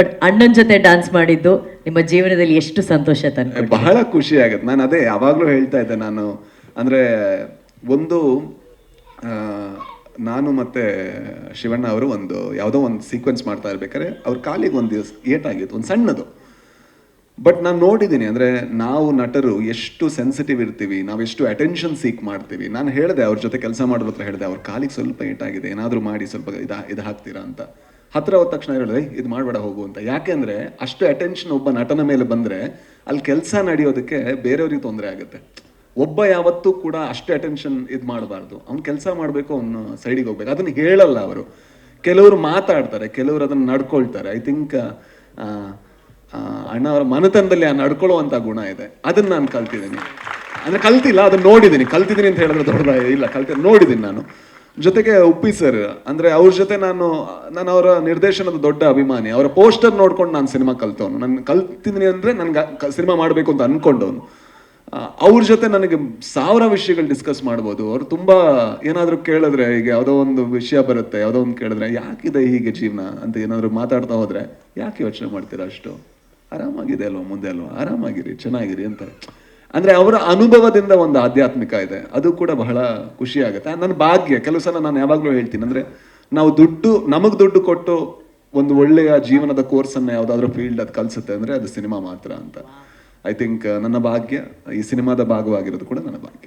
But ಅಣ್ಣನ ಜೊತೆ dance ಮಾಡಿದ್ದು ನಿಮ್ಮ ಜೀವನದಲ್ಲಿ ಎಷ್ಟು ಸಂತೋಷ ತಂದು ಬಹಳ ಖುಷಿ ಆಗುತ್ತೆ. ನಾನು ಅದೇ ಯಾವಾಗಲೂ ಹೇಳ್ತಾ ಇದ್ದೆ ನಾನು. ಅಂದರೆ ಒಂದು ನಾನು ಮತ್ತೆ ಶಿವಣ್ಣ ಅವರು ಒಂದು ಯಾವುದೋ ಒಂದು ಸೀಕ್ವೆನ್ಸ್ ಮಾಡ್ತಾ ಇರ್ಬೇಕಾದ್ರೆ ಅವ್ರ ಕಾಲಿಗೆ ಒಂದು ದಿವಸ ಏಟಾಗಿತ್ತು ಒಂದು ಸಣ್ಣದು. ಬಟ್ ನಾನು ನೋಡಿದ್ದೀನಿ ಅಂದರೆ ನಾವು ನಟರು ಎಷ್ಟು ಸೆನ್ಸಿಟಿವ್ ಇರ್ತೀವಿ, ನಾವು ಎಷ್ಟು ಅಟೆನ್ಷನ್ ಸೀಕ್ ಮಾಡ್ತೀವಿ. ನಾನು ಹೇಳಿದೆ ಅವ್ರ ಜೊತೆ ಕೆಲಸ ಮಾಡೋದ್ರ ಹೇಳಿದೆ, ಅವ್ರ ಕಾಲಿಗೆ ಸ್ವಲ್ಪ ಏಟಾಗಿದೆ ಏನಾದರೂ ಮಾಡಿ, ಸ್ವಲ್ಪ ಇದು ಇದು ಹಾಕ್ತೀರಾ ಅಂತ. ಹತ್ರ ಹೋದ ತಕ್ಷಣ ಹೇಳಿದೆ ಇದು ಮಾಡಬೇಡ, ಹೋಗು ಅಂತ. ಯಾಕೆಂದ್ರೆ ಅಷ್ಟು ಅಟೆನ್ಷನ್ ಒಬ್ಬ ನಟನ ಮೇಲೆ ಬಂದರೆ, ಅಲ್ಲಿ ಕೆಲಸ ನಡೆಯೋದಕ್ಕೆ ಬೇರೆಯವ್ರಿಗೆ ತೊಂದರೆ ಆಗುತ್ತೆ. ಒಬ್ಬ ಯಾವತ್ತೂ ಕೂಡ ಅಷ್ಟು ಅಟೆನ್ಷನ್ ಇದು ಮಾಡಬಾರ್ದು. ಅವ್ನು ಕೆಲಸ ಮಾಡಬೇಕು, ಅವನು ಸೈಡಿಗೆ ಹೋಗ್ಬೇಕು. ಅದನ್ನು ಹೇಳಲ್ಲ ಅವರು. ಕೆಲವರು ಮಾತಾಡ್ತಾರೆ, ಕೆಲವರು ಅದನ್ನ ನಡ್ಕೊಳ್ತಾರೆ. ಐ ಥಿಂಕ್ ಅಣ್ಣ ಅವರ ಮನತನದಲ್ಲಿ ಆ ನಡ್ಕೊಳ್ಳುವಂಥ ಗುಣ ಇದೆ. ಅದನ್ನ ನಾನು ಕಲ್ತಿದ್ದೀನಿ. ಅಂದ್ರೆ ಕಲ್ತಿಲ್ಲ, ಅದನ್ನ ನೋಡಿದ್ದೀನಿ. ಕಲ್ತಿದ್ದೀನಿ ಅಂತ ಹೇಳಿದ್ರೆ ದೊಡ್ಡದ ಇಲ್ಲ. ಕಲ್ತಿ ನೋಡಿದ್ದೀನಿ ನಾನು. ಜೊತೆಗೆ ಉಪ್ಪಿ ಸರ್ ಅಂದ್ರೆ ಅವ್ರ ಜೊತೆ ನಾನು ನಾನು ಅವರ ನಿರ್ದೇಶನದ ದೊಡ್ಡ ಅಭಿಮಾನಿ. ಅವರ ಪೋಸ್ಟರ್ ನೋಡ್ಕೊಂಡು ನಾನು ಸಿನಿಮಾ ಕಲ್ತವನು. ನಾನು ಕಲ್ತಿದ್ದೀನಿ ಅಂದ್ರೆ ನನ್ಗೆ ಸಿನಿಮಾ ಮಾಡಬೇಕು ಅಂತ ಅನ್ಕೊಂಡವನು. ಅವ್ರ ಜೊತೆ ನನಗೆ ಸಾವಿರ ವಿಷಯಗಳು ಡಿಸ್ಕಸ್ ಮಾಡ್ಬೋದು. ಅವ್ರು ತುಂಬಾ ಏನಾದರೂ ಕೇಳಿದ್ರೆ, ಈಗ ಯಾವುದೋ ಒಂದು ವಿಷಯ ಬರುತ್ತೆ, ಯಾವುದೋ ಒಂದು ಕೇಳಿದ್ರೆ, ಯಾಕಿದೆ ಹೀಗೆ ಜೀವನ? ಅಂತ ಏನಾದರೂ ಮಾತಾಡ್ತಾ ಹೋದ್ರೆ, ಯಾಕೆ ಯೋಚನೆ ಮಾಡ್ತೀರಾ ಅಷ್ಟು? ಆರಾಮಾಗಿದೆ ಅಲ್ವಾ? ಮುಂದೆ ಅಲ್ವಾ? ಆರಾಮಾಗಿರಿ, ಚೆನ್ನಾಗಿರಿ ಅಂತ. ಅಂದ್ರೆ ಅವರ ಅನುಭವದಿಂದ ಒಂದು ಆಧ್ಯಾತ್ಮಿಕ ಇದೆ. ಅದು ಕೂಡ ಬಹಳ ಖುಷಿ ಆಗುತ್ತೆ ನನ್ನ ಭಾಗ್ಯ ಕೆಲವು ಸಲ ನಾನು ಯಾವಾಗಲೂ ಹೇಳ್ತೀನಿ ಅಂದ್ರೆ ನಾವು ದುಡ್ಡು ನಮಗೆ ದುಡ್ಡು ಕೊಟ್ಟು ಒಂದು ಒಳ್ಳೆಯ ಜೀವನದ ಕೋರ್ಸನ್ನು ಯಾವುದಾದ್ರೂ ಫೀಲ್ಡ್ ಅದು ಕಲಿಸುತ್ತೆ ಅಂದ್ರೆ ಅದು ಸಿನಿಮಾ ಮಾತ್ರ ಅಂತ. ಐ ಥಿಂಕ್ ನನ್ನ ಭಾಗ್ಯ ಈ ಸಿನಿಮಾದ ಭಾಗವಾಗಿರೋದು ಕೂಡ ನನ್ನ ಭಾಗ್ಯ.